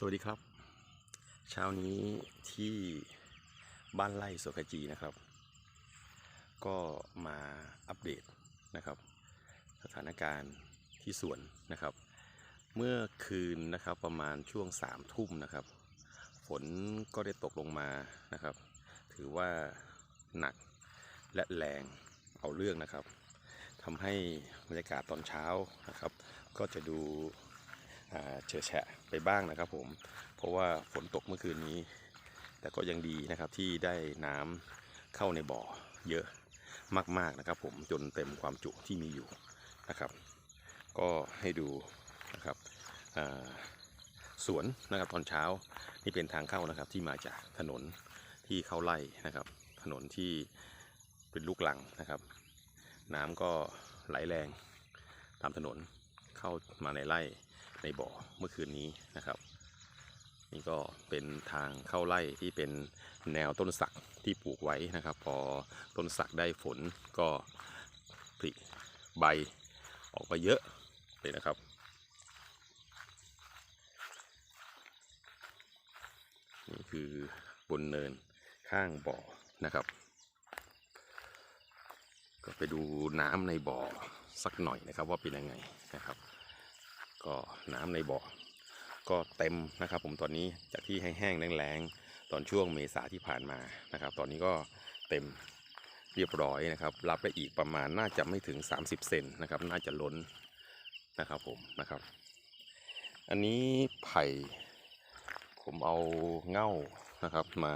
สวัสดีครับ เช้านี้ที่บ้านไร่โสกจีนะครับ ก็มาอัปเดตนะครับ สถานการณ์ที่สวนนะครับ เมื่อคืนนะครับประมาณช่วงสามทุ่มนะครับ ฝนก็ได้ตกลงมานะครับ ถือว่าหนักและแรงเอาเรื่องนะครับทำให้บรรยากาศตอนเช้านะครับ ก็จะดู เฉอะแฉะไปบ้างนะครับผมเพราะว่าฝนตกเมื่อคืนนี้ แต่ก็ยังดีนะครับที่ได้น้ำเข้าในบ่อเยอะมากๆนะครับ ผมจนเต็มความจุที่มีอยู่นะครับ ก็ให้ดูนะครับสวนนะครับตอนเช้านี่เป็นทางเข้านะครับที่มาจากถนนที่เข้าไล่นะครับ ถนนที่เป็นลูกหลังนะครับ น้ำก็ไหลแรงตามถนนเข้ามาในไร่ ในบ่อเมื่อคืนนี้นะครับ นี่ก็เป็นทางเข้าไร่ที่เป็นแนวต้นสักที่ปลูกไว้นะครับ พอต้นสักได้ฝนก็ผลิใบออกมาเยอะเลยนะครับนี่คือบนเนินข้างบ่อนะครับ ก็ไปดูน้ำในบ่อสักหน่อยนะครับว่าเป็นยังไงนะครับ ก็น้ำในบ่อก็เต็มนะครับผมตอนนี้จากที่แห้งๆแรงๆตอนช่วงเมษาที่ผ่านมานะครับ ตอนนี้ก็เต็มเรียบร้อยนะครับ รับได้อีกประมาณน่าจะไม่ถึง 30 เซนนะครับ น่าจะล้นนะครับผมนะครับ อันนี้ไผ่ผมเอาเง่านะครับ มา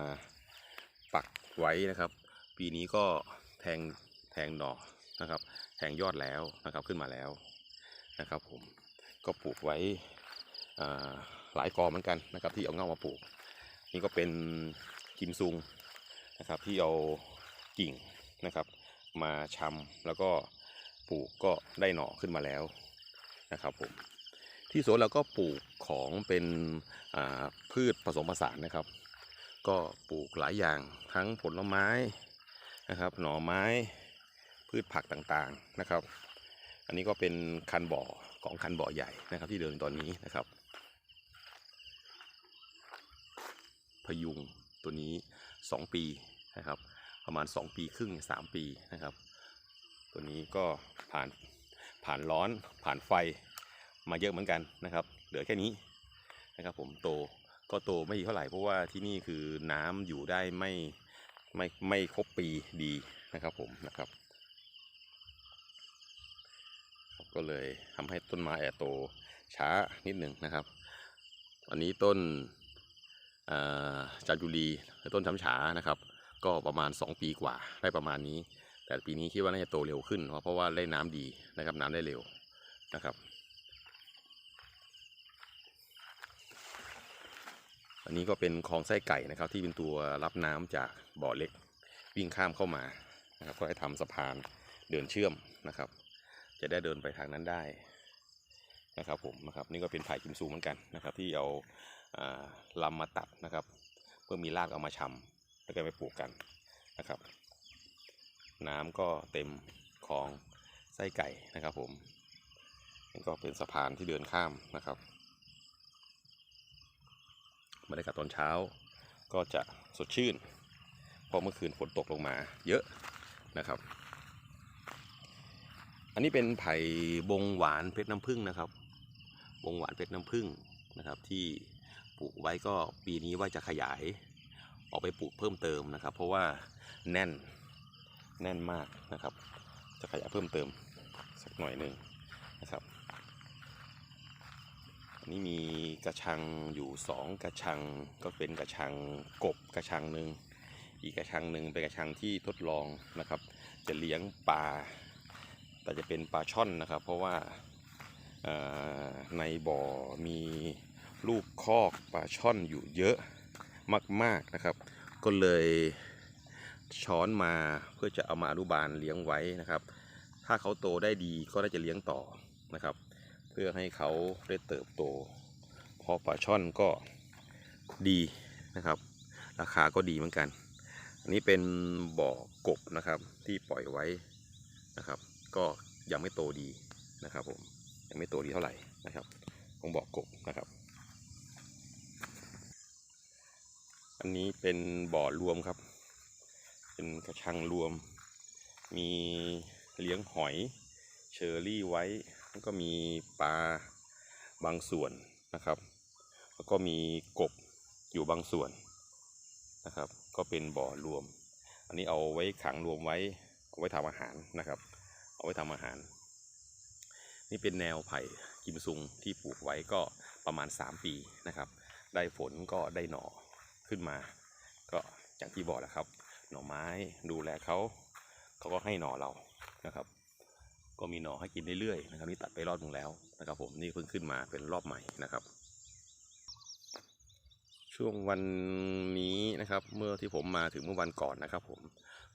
ปักไว้นะครับ ปีนี้ก็แทงแทงดอกนะครับ แทงยอดแล้วนะครับขึ้นมาแล้วนะครับผม ก็ปลูกไว้หลายกอเหมือนกันนะครับที่เอาเงามาปลูก นี่ก็เป็นกิมซุงนะครับที่เอากิ่งนะครับ มาชำแล้วก็ปลูกก็ได้หน่อขึ้นมาแล้วนะครับผมที่สวนเราก็ปลูกของเป็นพืชผสมผสานนะครับ ก็ปลูกหลายอย่างทั้งผลไม้นะครับ หน่อไม้พืชผักต่างๆนะครับ อันนี้ก็เป็นคันบ่อ ของคันบ่อใหญ่นะครับ ที่เดินตอนนี้นะครับ พยุงตัวนี้ 2 ปีนะครับ ประมาณ 2 ปีครึ่ง3ปีนะครับ ตัวนี้ก็ผ่านผ่านร้อนผ่านไฟมาเยอะเหมือนกันนะครับ เหลือแค่นี้นะครับ ผมโตก็โตไม่เท่าไหร่เพราะว่าที่นี่คือน้ำอยู่ได้ไม่ไม่ไม่ครบปีดีนะครับผมนะครับ ครับ ก็เลยทำให้ต้นไม้แอโตช้านิดหนึ่งนะครับ อันนี้ต้นอ่าจาจุลีหรือต้นช้ำฉานะครับ ก็ประมาณ 2 ปีกว่าได้ประมาณนี้ แต่ปีนี้คิดว่าน่าจะโตเร็วขึ้น เพราะเพราะว่าได้น้ำดีนะครับน้ำได้เร็วนะครับ อันนี้ก็เป็นคลองไส้ไก่นะครับ ที่เป็นตัวรับน้ำจากบ่อเล็กวิ่งข้ามเข้ามานะครับก็ให้ทำสะพานเดินเชื่อมนะครับ จะได้เดินไปทางนั้นได้นะครับผมนะครับนี่ก็เป็นไผ่กิมซูเหมือนกันนะครับที่เอาลำมาตัดนะครับ เพื่อมีรากเอามาชำแล้วก็ไปปลูกกันนะครับ น้ำก็เต็มคลองไส้ไก่นะครับผมนี่ก็เป็นสะพานที่เดินข้ามนะครับบรรยากาศตอนเช้าก็จะสดชื่นเพราะเมื่อคืนฝนตกลงมาเยอะนะครับ อันนี้เป็นไผ่บงหวานเพชรน้ำผึ้งนะครับ บงหวานเพชรน้ำผึ้งนะครับ ที่ปลูกไว้ก็ปีนี้ว่าจะขยาย ออกไปปลูกเพิ่มเติมนะครับ เพราะว่าแน่นแน่นมากนะครับ จะขยายเพิ่มเติมสักหน่อยหนึ่งนะครับอันนี้มีกระชังอยู่สองกระชังก็เป็นกระชังกบกระชังหนึ่งอีกกระชังหนึ่งเป็นกระชังที่ทดลองนะครับ จะเลี้ยงปลา แต่จะเป็นปลาช่อนนะครับ เพราะว่าในบ่อมีลูกคอกปลาช่อนอยู่เยอะมาก ๆนะครับ ก็เลยช้อนมาเพื่อจะเอามาอนุบาลเลี้ยงไว้นะครับ ถ้าเขาโตได้ดีก็น่าจะเลี้ยงต่อนะครับ เพื่อให้เขาได้เติบโต เพอปลาช่อนก็ดีนะครับ ราคาก็ดีเหมือนกัน อันนี้เป็นบ่อกบนะครับที่ปล่อยไว้นะครับ ก็ยังไม่โตดีนะครับผมยังไม่โตดีเท่าไหร่นะครับของบอกกบนะครับ อันนี้เป็นบ่อรวมครับ เป็นกระชังรวม มีเลี้ยงหอยเชอรี่ไว้แล้วก็มีปลาบางส่วนนะครับ แล้วก็มีกบอยู่บางส่วนนะครับ ก็เป็นบ่อรวม อันนี้เอาไว้ขังรวมไว้เอาไว้ทำอาหารนะครับ เอาไว้ทำอาหาร นี่เป็นแนวไผ่กิมซุงที่ปลูกไว้ก็ประมาณ 3 ปีนะครับ ได้ฝนก็ได้หน่อขึ้นมา ก็อย่างที่บอกแหละครับ หน่อไม้ดูแลเขาเขาก็ให้หน่อเรานะครับ ก็มีหน่อให้กินเรื่อยๆนะครับนี่ตัดไปรอบหนึงแล้วนะครับ ผมนี่เพิ่งขึ้นมาเป็นรอบใหม่นะครับช่วงวันนี้นะครับ เมื่อที่ผมมาถึงเมื่อวันก่อนนะครับ ผม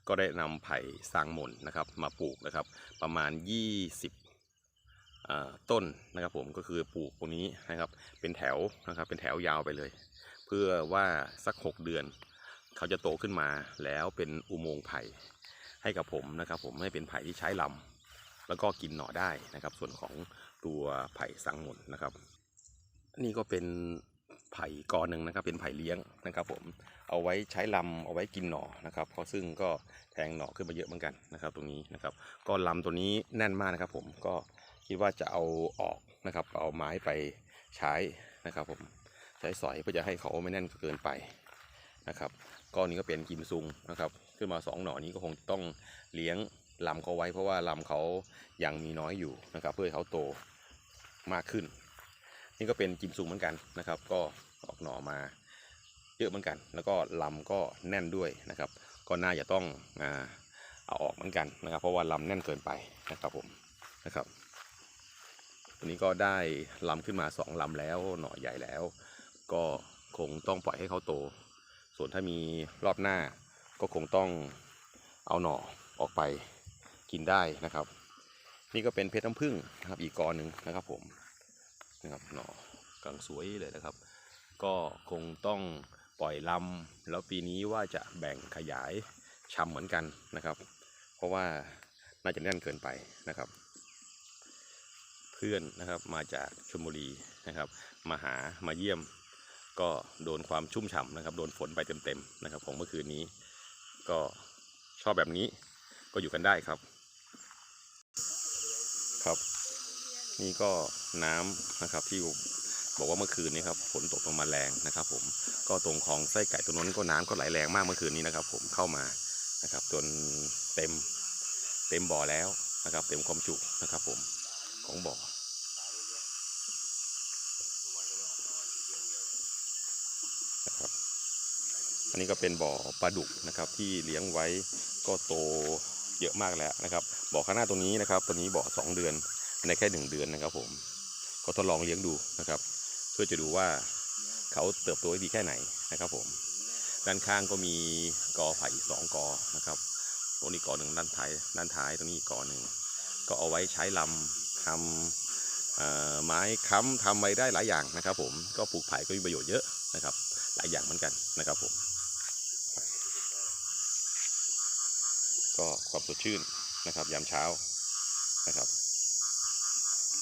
ก็ได้นำไผ่สางมนนะครับมาปลูกนะครับ ประมาณ 20 ต้นนะครับผมก็คือปลูกตรงนี้นะครับเป็นแถวนะครับเป็นแถวยาวไปเลย เพื่อว่าสัก 6 เดือน เขาจะโตขึ้นมาแล้วเป็นอุโมงค์ไผ่ให้กับผมนะครับผมให้เป็นไผ่ที่ใช้ลำแล้วก็กินหน่อได้นะครับ ส่วนของตัวไผ่สังมนนะครับ นี่ก็เป็น ไผ่กอหนึ่งนะครับ เป็นไผ่เลี้ยงนะครับ ผมเอาไว้ใช้ลำเอาไว้กินหน่อนะครับ เพราะซึ่งก็แทงหน่อขึ้นมาเยอะเหมือนกันนะครับ ตรงนี้นะครับ ก็ลำตัวนี้แน่นมากนะครับ ผมก็คิดว่าจะเอาออกนะครับ เอาไม้ไปใช้นะครับ ผมใช้สอยเพื่อจะให้เขาไม่แน่นเกินไปนะครับก็นี่ก็เป็นกิมซุงนะครับ ขึ้นมาสองหน่อนี้ก็คงต้องเลี้ยงลำเขาไว้เพราะว่าลำเขายังมีน้อยอยู่นะครับ เพื่อเขาโตมากขึ้น นี่ก็เป็นกิมซุงเหมือนกันนะครับ ก็ออกหน่อมาเยอะเหมือนกัน แล้วก็ลำก็แน่นด้วยนะครับ ก็น่าจะต้องเอาออกเหมือนกันนะครับ เพราะว่าลำแน่นเกินไปนะครับผมนะครับวันนี้ก็ได้ลำขึ้นมาสองลำแล้วหน่อใหญ่แล้ว ก็คงต้องปล่อยให้เขาโต ส่วนถ้ามีรอบหน้า ก็คงต้องเอาหน่อออกไปกินได้นะครับ นี่ก็เป็นเพชรน้ำผึ้งนะครับอีกกอหนึ่งนะครับผม นะครับหน่อกำลังสวยเลยนะครับ ก็คงต้องปล่อยลำแล้วปีนี้ว่าจะแบ่งขยายชำเหมือนกันนะครับ เพราะว่าน่าจะแน่นเกินไปนะครับ เพื่อนนะครับมาจากชลบุรีนะครับ มาหามาเยี่ยม ก็โดนความชุ่มฉ่ำนะครับ โดนฝนไปเต็มๆนะครับ ของเมื่อคืนนี้ ก็ชอบแบบนี้ก็อยู่กันได้ครับ ครับ นี่ก็น้ำนะครับที่บอกว่าเมื่อคืนนี้ครับฝนตกลงมาแรงนะครับ ผมก็ตรงของไส้ไก่ตัวนั้นก็น้ำก็ไหลแรงมากเมื่อคืนนี้นะครับ ผมเข้ามานะครับ จนเต็มเต็มบ่อแล้วนะครับ เต็มความจุนะครับ ผมของบ่อนะครับอันนี้ก็เป็นบ่อปลาดุกนะครับที่เลี้ยงไว้ก็โตเยอะมากแล้วนะครับบ่อข้างหน้าตรงนี้นะครับตัวนี้บ่อสองเดือน ในแค่หนึ่งเดือนนะครับผมก็ทดลองเลี้ยงดูนะครับ เพื่อจะดูว่าเขาเติบโตได้ดีแค่ไหนนะครับผมด้านข้างก็มีกอไผ่สองกอนะครับตรงนี้กอหนึ่งด้านท้ายด้านท้ายตรงนี้อีกกอหนึ่งก็เอาไว้ใช้ลำทำไม้ค้ำทำอะไรได้หลายอย่างนะครับ ผมก็ปลูกไผ่ก็มีประโยชน์เยอะนะครับ หลายอย่างเหมือนกันนะครับผม ก็ความสดชื่นนะครับ ยามเช้านะครับ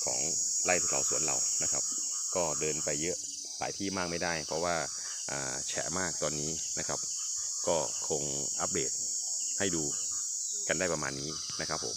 ของไร่ที่เราสวนเรานะครับ ก็เดินไปเยอะหลายที่มากไม่ได้ เพราะว่าอ่าแฉะมากตอนนี้นะครับ ก็คงอัปเดตให้ดูกันได้ประมาณนี้นะครับผม